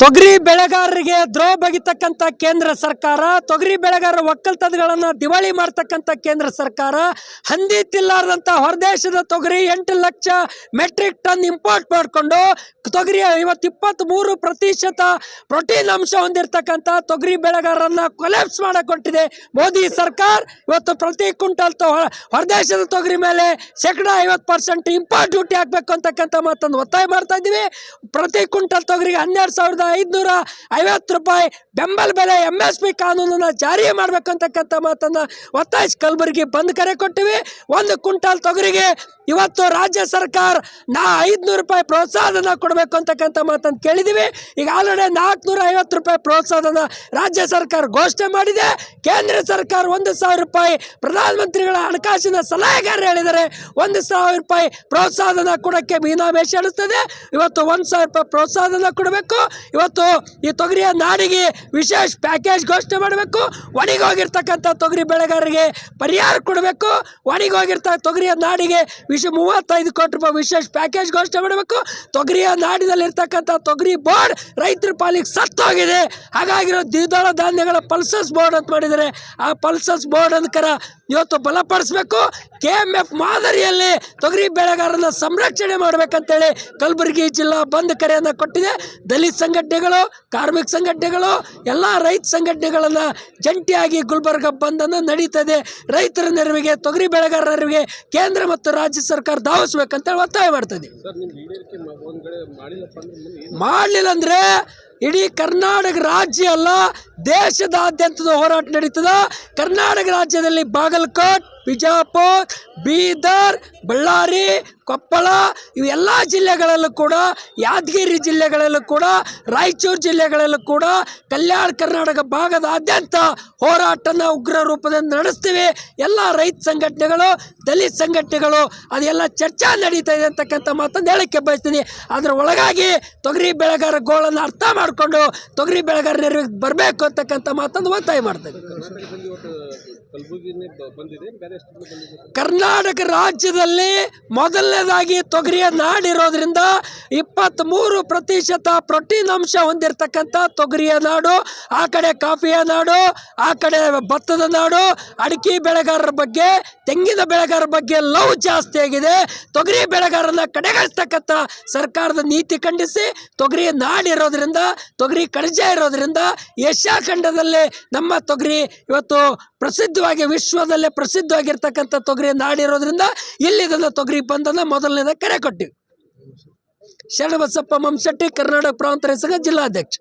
ತೊಗರಿ ಬೆಳೆಗಾರರಿಗೆ ದ್ರೋಹ ಬಗಿತಕ್ಕಂಥ ಕೇಂದ್ರ ಸರ್ಕಾರ, ತೊಗರಿ ಬೆಳೆಗಾರರ ಒಕ್ಕಲ್ತನಗಳನ್ನು ದಿವಾಳಿ ಮಾಡ್ತಕ್ಕಂಥ ಕೇಂದ್ರ ಸರ್ಕಾರ, ಹಂದಿ ತಿಲ್ಲಾರದಂಥ ಹೊರದೇಶದ ತೊಗರಿ ಎಂಟು ಲಕ್ಷ ಮೆಟ್ರಿಕ್ ಟನ್ ಇಂಪೋರ್ಟ್ ಮಾಡಿಕೊಂಡು ತೊಗರಿ ಇವತ್ತು ಇಪ್ಪತ್ತ್ಮೂರು ಪ್ರತಿಶತ ಪ್ರೋಟೀನ್ ಅಂಶ ಹೊಂದಿರತಕ್ಕಂಥ ತೊಗರಿ ಬೆಳೆಗಾರರನ್ನ ಕೊಲೆಪ್ಸ್ ಮಾಡಕೊಟ್ಟಿದೆ. ಮೋದಿ ಸರ್ಕಾರ ಇವತ್ತು ಪ್ರತಿ ಕ್ವಿಂಟಲ್ ಹೊರದೇಶದ ತೊಗರಿ ಮೇಲೆ ಶೇಕಡ ಐವತ್ತು ಪರ್ಸೆಂಟ್ ಇಂಪೋರ್ಟ್ ಡ್ಯೂಟಿ ಹಾಕಬೇಕು ಅಂತಕ್ಕಂಥ ಮತ್ತೊಂದು ಒತ್ತಾಯ ಮಾಡ್ತಾ ಇದ್ದೀವಿ. ಪ್ರತಿ ಕ್ವಿಂಟಲ್ ತೊಗರಿಗೆ ಹನ್ನೆರಡು ಸಾವಿರದ ಐದುನೂರ ಐವತ್ತು ರೂಪಾಯಿ ಬೆಂಬಲ ಬೆಲೆ ಎಂ ಎಸ್ ಪಿ ಕಾನೂನನ್ನು ಜಾರಿ ಮಾಡಬೇಕು ಅಂತಕ್ಕಂಥ ಮಾತನ್ನು ಒತ್ತಾಯಿಸಿ ಕಲಬುರಗಿ ಬಂದ್ ಕರೆ ಕೊಟ್ಟಿವಿ. ಒಂದು ಕುಂಟಾಲ್ ತೊಗರಿಗೆ ಇವತ್ತು ರಾಜ್ಯ ಸರ್ಕಾರ ನಾ ಐದುನೂರು ರೂಪಾಯಿ ಪ್ರೋತ್ಸಾಹನ ಕೊಡಬೇಕು ಅಂತಕ್ಕಂಥ ಮಾತನ್ನು ಕೇಳಿದ್ದೀವಿ ಈಗ ಆಲ್ರೆಡಿ ನಾಲ್ಕುನೂರ ಐವತ್ತು ರೂಪಾಯಿ ಪ್ರೋತ್ಸಾಹನ ರಾಜ್ಯ ಸರ್ಕಾರ ಘೋಷಣೆ ಮಾಡಿದೆ. ಕೇಂದ್ರ ಸರ್ಕಾರ ಒಂದು ಸಾವಿರ ರೂಪಾಯಿ ಪ್ರಧಾನಮಂತ್ರಿಗಳ ಹಣಕಾಸಿನ ಸಲಹೆಗಾರ ಹೇಳಿದ್ದಾರೆ ಒಂದು ಸಾವಿರ ರೂಪಾಯಿ ಪ್ರೋತ್ಸಾಹನ ಕೊಡೋಕ್ಕೆ ಮೀನಾಮೇಶ ಇವತ್ತು ಒಂದು ಸಾವಿರ ರೂಪಾಯಿ ಪ್ರೋತ್ಸಾಹನ ಕೊಡಬೇಕು. ಇವತ್ತು ಈ ತೊಗರಿಯ ನಾಡಿಗೆ ವಿಶೇಷ ಪ್ಯಾಕೇಜ್ ಘೋಷಣೆ ಮಾಡಬೇಕು. ಒಣಗೋಗಿರ್ತಕ್ಕಂಥ ತೊಗರಿ ಬೆಳೆಗಾರರಿಗೆ ಪರಿಹಾರ ಕೊಡಬೇಕು. ಒಣಗೋಗಿರ್ತ ತೊಗರಿಯ ನಾಡಿಗೆ ವಿಶ ಮೂವತ್ತೈದು ಕೋಟಿ ರೂಪಾಯಿ ವಿಶೇಷ ಪ್ಯಾಕೇಜ್ ಘೋಷಣೆ ಮಾಡಬೇಕು. ತೊಗರಿಯ ನಾಡಿನಲ್ಲಿರ್ತಕ್ಕಂಥ ತೊಗರಿ ಬೋರ್ಡ್ ರೈತರ ಪಾಲಿಗೆ ಸತ್ತೋಗಿದೆ. ಹಾಗಾಗಿರೋ ದ್ವಿದಳ ಧಾನ್ಯಗಳ ಪಲ್ಸಸ್ ಬೋರ್ಡ್ ಅಂತ ಮಾಡಿದ್ದಾರೆ. ಆ ಪಲ್ಸಸ್ ಬೋರ್ಡ್ ಅನ್ಕರ ಇವತ್ತು ಬಲಪಡಿಸ್ಬೇಕು. ಕೆ ಎಂ ಎಫ್ ಮಾದರಿಯಲ್ಲಿ ತೊಗರಿ ಬೆಳೆಗಾರರನ್ನ ಸಂರಕ್ಷಣೆ ಮಾಡಬೇಕಂತೇಳಿ ಕಲಬುರಗಿ ಜಿಲ್ಲಾ ಬಂದ್ ಕರೆಯನ್ನು ಕೊಟ್ಟಿದೆ. ದಲಿತ ಸಂಘಟನೆಗಳು ಕಾರ್ಮಿಕ ಸಂಘಟನೆಗಳು ಎಲ್ಲ ರೈತ ಸಂಘಟನೆಗಳನ್ನು ಜಂಟಿಯಾಗಿ ಗುಲ್ಬರ್ಗ ಬಂದನ್ನು ನಡೀತದೆ. ರೈತರ ನೆರವಿಗೆ ತೊಗರಿ ಬೆಳೆಗಾರರಿಗೆ ಕೇಂದ್ರ ಮತ್ತು ರಾಜ್ಯ ಸರ್ಕಾರ ಧಾವಿಸ್ಬೇಕಂತೇಳಿ ಒತ್ತಾಯ ಮಾಡ್ತದೆ. ಮಾಡಲಿಲ್ಲ ಅಂದರೆ ಇಡೀ ಕರ್ನಾಟಕ ರಾಜ್ಯ ಅಲ್ಲ ದೇಶದಾದ್ಯಂತದ ಹೋರಾಟ ನಡೀತದ. ಕರ್ನಾಟಕ ರಾಜ್ಯದಲ್ಲಿ बागलकोट ಬಿಜಾಪುರ್, ಬೀದರ್, ಬಳ್ಳಾರಿ, ಕೊಪ್ಪಳ, ಇವೆಲ್ಲ ಜಿಲ್ಲೆಗಳಲ್ಲೂ ಕೂಡ, ಯಾದಗಿರಿ ಜಿಲ್ಲೆಗಳಲ್ಲೂ ಕೂಡ, ರಾಯಚೂರು ಜಿಲ್ಲೆಗಳಲ್ಲೂ ಕೂಡ, ಕಲ್ಯಾಣ ಕರ್ನಾಟಕ ಭಾಗದಾದ್ಯಂತ ಹೋರಾಟನ ಉಗ್ರ ರೂಪದಲ್ಲಿ ನಡೆಸ್ತೀವಿ. ಎಲ್ಲ ರೈತ ಸಂಘಟನೆಗಳು, ದಲಿತ ಸಂಘಟನೆಗಳು, ಅದೆಲ್ಲ ಚರ್ಚಾ ನಡೀತಾ ಇದೆ ಅಂತಕ್ಕಂಥ ಮಾತನ್ನು ಹೇಳಕ್ಕೆ ಬಯಸ್ತೀನಿ. ಅದರ ಒಳಗಾಗಿ ತೊಗರಿ ಬೆಳೆಗಾರ ಗೋಳನ್ನು ಅರ್ಥ ಮಾಡಿಕೊಂಡು ತೊಗರಿ ಬೆಳೆಗಾರ ನೆರವಿಗೆ ಬರಬೇಕು ಅಂತಕ್ಕಂಥ ಮಾತನ್ನು ಒತ್ತಾಯ ಮಾಡ್ತೇನೆ ಕರ್ನಾಟಕ ರಾಜ್ಯದಲ್ಲಿ ಮೊದಲನೇದಾಗಿ ತೊಗರಿಯ ನಾಡಿರೋದ್ರಿಂದ ಇಪ್ಪತ್ತ್ ಮೂರು ಪ್ರತಿಶತ ಪ್ರೋಟೀನ್ ಅಂಶ ಹೊಂದಿರತಕ್ಕಂಥ ತೊಗರಿಯ ನಾಡು, ಆ ಕಡೆ ಕಾಫಿಯ ನಾಡು, ಆ ಕಡೆ ಭತ್ತದ ನಾಡು, ಅಡಿಕೆ ಬೆಳೆಗಾರರ ಬಗ್ಗೆ, ತೆಂಗಿನ ಬೆಳೆಗಾರರ ಬಗ್ಗೆ ಲವ್ ಜಾಸ್ತಿ ಆಗಿದೆ. ತೊಗರಿ ಬೆಳೆಗಾರರನ್ನ ಕಡೆಗಣಿಸ್ತಕ್ಕಂಥ ಸರ್ಕಾರದ ನೀತಿ ಖಂಡಿಸಿ, ತೊಗರಿ ನಾಡಿರೋದ್ರಿಂದ, ತೊಗರಿ ಕಣಜ ಇರೋದ್ರಿಂದ, ಏಷ್ಯಾ ಖಂಡದಲ್ಲಿ ನಮ್ಮ ತೊಗರಿ ಇವತ್ತು ಪ್ರಸಿದ್ಧವಾಗಿ, ವಿಶ್ವದಲ್ಲೇ ಪ್ರಸಿದ್ಧವಾಗಿರ್ತಕ್ಕಂಥ ತೊಗರಿ ನಾಡಿರೋದ್ರಿಂದ ಇಲ್ಲಿ ಇದನ್ನು ತೊಗರಿ ಬಂದನ್ನು ಮೊದಲನೇದ ಕರೆ ಕೊಟ್ಟಿವಿ. ಶರಣಬಸಪ್ಪ ಮಂಶೆಟ್ಟಿ ಕರ್ನಾಟಕ ಪ್ರಾಂತ ರೈತ ಸಂಘ ಜಿಲ್ಲಾಧ್ಯಕ್ಷ.